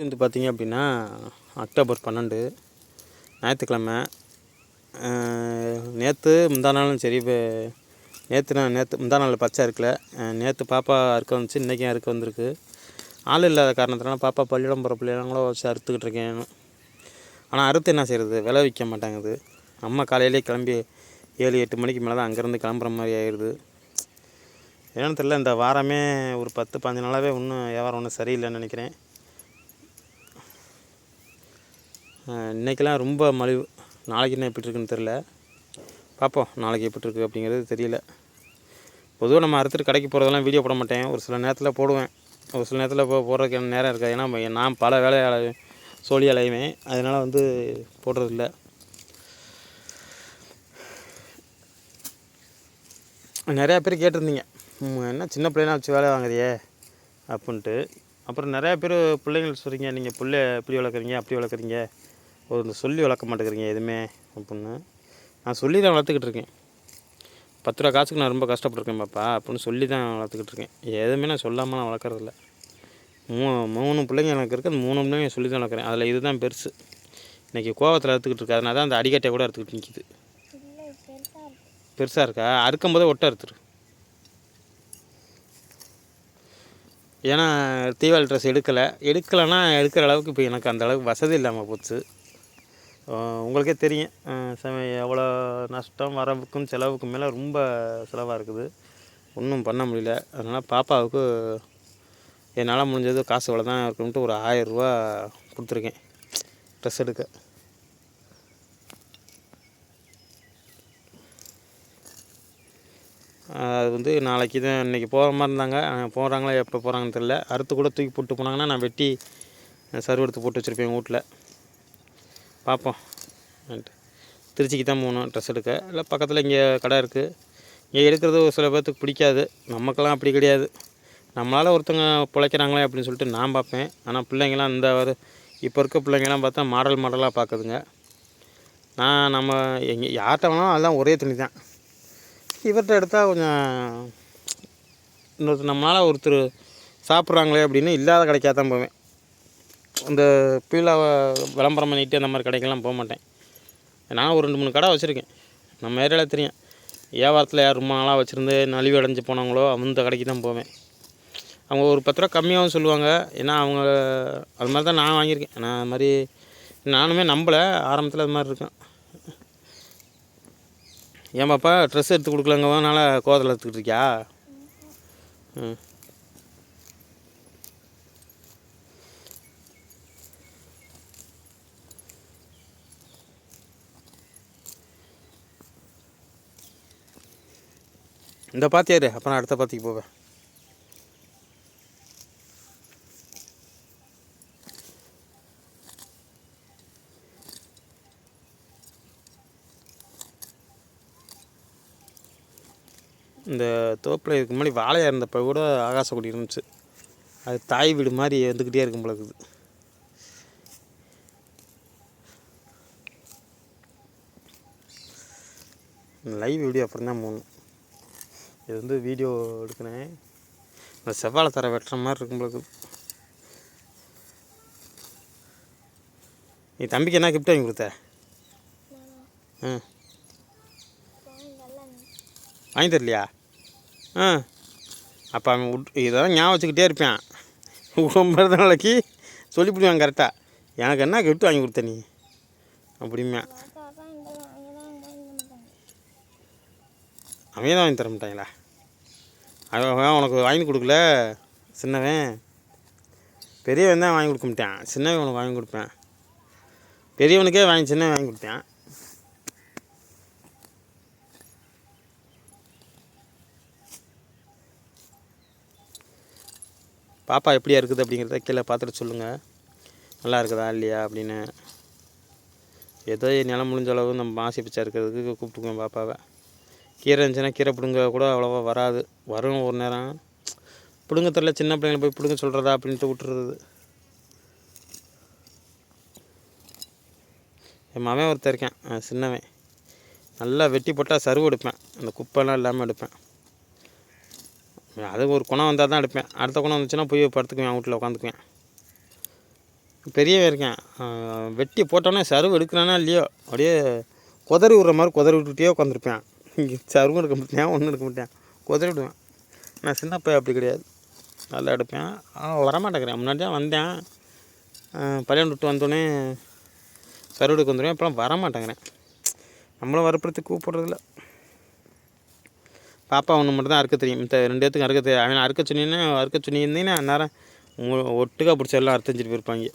வந்து பார்த்திங்க அப்படின்னா அக்டோபர் பன்னெண்டு ஞாயிற்றுக்கிழமை. நேற்று முந்தா நாளும் சரி இப்போ நேற்று நான் நேற்று முந்தா நாள் பச்சை இருக்கல நேற்று பாப்பா அறுக்க வந்துச்சு இன்றைக்கும் அறுக்க வந்திருக்கு. ஆள் இல்லாத காரணத்தினால பாப்பா பள்ளியிடம் போகிற பிள்ளைலாம் கூட வச்சு அறுத்துக்கிட்டு இருக்கேன் ஆனால் அறுத்து என்ன செய்கிறது விலை விற்க மாட்டேங்குது. அம்மா காலையிலே கிளம்பி ஏழு எட்டு மணிக்கு மேலே தான் அங்கேருந்து கிளம்புற மாதிரி ஆயிடுது. என்னன்னு தெரியல இந்த வாரமே ஒரு பத்து பதினஞ்சு நாளாகவே இன்னும் வியாபாரம் ஒன்றும் சரியில்லைன்னு நினைக்கிறேன். இன்றைக்கெல்லாம் ரொம்ப மலிவு. நாளைக்கு என்ன எப்படி இருக்குன்னு தெரில பார்ப்போம் நாளைக்கு எப்படி இருக்குது அப்படிங்கிறது தெரியல. பொதுவாக நம்ம அறுத்துட்டு கடைக்கு போகிறதெல்லாம் வீடியோ போட மாட்டேன். ஒரு சில நேரத்தில் போடுவேன். ஒரு சில நேரத்தில் இப்போ போடுறதுக்கு என்ன நேரம் இருக்காது. ஏன்னா நான் பல வேலை அலை சோழி அலையுவேன் அதனால் வந்து போடுறதில்ல. நிறையா பேர் கேட்டிருந்தீங்க. என்ன சின்ன பிள்ளைனா வச்சு வேலை வாங்குறியே? அப்படின்ட்டு. அப்புறம் நிறையா பேர் பிள்ளைங்கள் சொல்கிறீங்க நீங்கள் பிள்ளை இப்படி வளர்க்குறீங்க? அப்படி வளர்க்குறீங்க. ஒரு இந்த சொல்லி வளர்க்க மாட்டேங்கிறீங்க எதுவுமே அப்படின்னு. நான் சொல்லி தான் வளர்த்துக்கிட்டு இருக்கேன். பத்து ரூபா காசுக்கு நான் ரொம்ப கஷ்டப்பட்டுருக்கேன் பாப்பா அப்படின்னு சொல்லி தான் வளர்த்துக்கிட்டு இருக்கேன். எதுவுமே நான் சொல்லாமல் நான் வளர்க்குறதில்ல மூ மூணு பிள்ளைங்க எனக்கு இருக்குது அந்த மூணு பிள்ளைங்க சொல்லி தான் வளர்க்குறேன். அதில் இதுதான் பெருசு. இன்றைக்கி கோவத்தில் அறுத்துக்கிட்டு இருக்கு. அதனால தான் அந்த அடிக்கட்டையை கூட அறுத்துக்கிட்டு நிற்கிது பெருசாக இருக்கா? அறுக்கும் போதே ஒட்ட அறுத்துரு. ஏன்னா தீபாவளி ட்ரெஸ் எடுக்கலை. எடுக்கலைன்னா எடுக்கிற அளவுக்கு இப்போ எனக்கு அந்த அளவுக்கு வசதி இல்லாமல் போச்சு. உங்களுக்கே தெரியும். அஹ் சம எவ்வளோ நஷ்டம் வரவுக்கும் செலவுக்கும் மேலே ரொம்ப செலவாக இருக்குது. ஒன்றும் பண்ண முடியல. அதனால் பாப்பாவுக்கு என்னால் முடிஞ்சது காசு இவ்வளோ தான் இருக்குன்ட்டு ஒரு ஆயரூவா கொடுத்துருக்கேன். ட்ரெஸ் எடுக்க. அது வந்து நாளைக்கு தான் இன்றைக்கி போகிற மாதிரி இருந்தாங்க. போகிறாங்களா எப்போ போகிறாங்கன்னு தெரில அறுத்து கூட தூக்கி போட்டு போனாங்கன்னா நான் வெட்டி சர்வெடுத்து போட்டு வச்சுருப்பேன் வீட்டில். பார்ப்போம். திருச்சிக்கு தான் போகணும் ட்ரெஸ் எடுக்க. இல்லை பக்கத்தில் இங்கே கடை இருக்குது இங்கே எடுக்கிறது ஒரு சில பேர்த்துக்கு பிடிக்காது. நமக்கெல்லாம் அப்படி கிடையாது. நம்மளால் ஒருத்தங்க பிழைக்கிறாங்களே அப்படின்னு சொல்லிட்டு நான் பார்ப்பேன். ஆனால் பிள்ளைங்களாம் இந்த ஒரு இப்போ இருக்க பிள்ளைங்களாம் பார்த்தா மாடல் மாடலாக பார்க்குதுங்க. நான் நம்ம எங்கே யார்கிட்ட வேணாலும் அதெல்லாம் ஒரே துணி தான். இவர்கிட்ட எடுத்தால் கொஞ்சம் இன்னொருத்தர் நம்மளால் ஒருத்தர் சாப்பிட்றாங்களே அப்படின்னு இல்லாத கடைக்காக தான் போவேன். இந்த பீலாவை விளம்பரம் பண்ணிட்டு அந்த மாதிரி கடைக்கெல்லாம் போக மாட்டேன். நான் ஒரு ரெண்டு மூணு கடை வச்சுருக்கேன். நம்ம ஏரியாவில் தெரியும். வியாபாரத்தில் யார் ரொம்ப நாளாக வச்சுருந்து நலிவு அடைஞ்சு போனவங்களோ அந்த கடைக்கு தான் போவேன். அவங்க ஒரு பத்து ரூபா கம்மியாகவும் சொல்லுவாங்க. ஏன்னா அவங்க அது மாதிரி தான் நான் வாங்கியிருக்கேன். நான் அது மாதிரி நானுமே நம்பலை. ஆரம்பத்தில் அது மாதிரி இருக்கேன் ஏன் பாப்பா ட்ரெஸ் எடுத்து கொடுக்கலங்கனால கோவத்தில் எடுத்துக்கிட்டு இருக்கியா? ம். இந்த பாத்தியாரு அப்புறம் அடுத்த பாத்திக்கு போவேன். இந்த தோப்பில் இதுக்கு முன்னாடி வாழையாக இருந்தப்போ கூட ஆகாசக்குடி இருந்துச்சு. அது தாய் வீடு மாதிரி வந்துக்கிட்டே இருக்கும் போல இருக்குது. லைவ் வீடியோ அப்புறம் தான் போகணும் இது வந்து வீடியோ எடுக்கிறேன். இந்த செவ்வாழை தர வெட்டுற மாதிரி இருக்கும் இருக்குது. நீ தம்பிக்கு என்ன கிஃப்ட் வாங்கி கொடுத்த? ஆ வாங்கி தரலையா? ஆ. அப்போ அவன் விட் இதெல்லாம் ஞாபகம் வச்சுக்கிட்டே இருப்பான். ஒன்பது நாளைக்கு சொல்லிவிடுவான் கரெக்டாக எனக்கு என்ன கிஃப்ட் வாங்கி கொடுத்த நீ? அப்படிமே அக்கா அக்கா இந்த அங்கே தான் இந்த இந்த மாட்டாங்க அவன் தான் வாங்கி தர மாட்டாங்களா அவன் உனக்கு வாங்கி கொடுக்கல சின்னவன். பெரியவன் தான் வாங்கி கொடுக்க மாட்டான். சின்னவன் உனக்கு வாங்கி கொடுப்பேன். பெரியவனுக்கே வாங்கி சின்னவன் வாங்கி கொடுத்தேன் பாப்பா எப்படியா இருக்குது அப்படிங்கிறத கீழே பார்த்துட்டு சொல்லுங்கள் நல்லா இருக்குதா இல்லையா அப்படின்னு. ஏதோ நிலம் முடிஞ்ச அளவு நம்ம மாசி பிச்சை இருக்கிறதுக்கு கூப்பிட்டுக்குவேன் பாப்பாவை. கீரை இருந்துச்சுன்னா கீரை பிடுங்க கூட அவ்வளோவா வராது. வரும் ஒரு நேரம். பிடுங்க தெரில சின்ன பிள்ளைங்களை போய் பிடுங்க சொல்கிறதா அப்படின்ட்டு விட்டுறது. என் மகன் ஒருத்தன் இருக்கேன் சின்னவன். நல்லா வெட்டி போட்டால் சருவு எடுப்பேன். அந்த குப்பைலாம் இல்லாமல் எடுப்பேன். அது ஒரு குணம் வந்தால் தான் எடுப்பேன். அடுத்த குணம் வந்துச்சுன்னா போய் படுத்துக்குவேன் வீட்டில் உட்காந்துக்குவேன் பெரியவன் இருக்கேன். வெட்டி போட்டோன்னே சருவு எடுக்கிறானா இல்லையோ அப்படியே குதறி விடுற மாதிரி குதறி விட்டுக்கிட்டே உட்காந்துருப்பேன் சருவும் எடுக்க மாட்டேன். ஒன்றும் எடுக்க மாட்டேன்? குதிரை விடுவேன். நான் சின்ன பையன் அப்படி கிடையாது. நல்லா எடுப்பேன். ஆனால் வரமாட்டேங்கிறேன். முன்னாடியே வந்தேன். பள்ளியம் விட்டு வந்தோடனே சருவு வந்துடுவேன் இப்போலாம் வரமாட்டேங்கிறேன். நம்மளும் வரப்படுத்தி கூப்பிட்றதில்ல. பாப்பா ஒன்று மட்டும் தான் அறுக்க தெரியும். மற்ற ரெண்டு பேத்துக்கும் அறுக்க தெரியும் அவன் அறுக்க சொன்னீங்கன்னா அறுக்க சொன்னீங்கன்னா அந்நேரம் உங்க- ஒட்டுக்கா பிடிச்ச எல்லாம் அறுத்தஞ்சிட்டு போயிருப்பாங்க.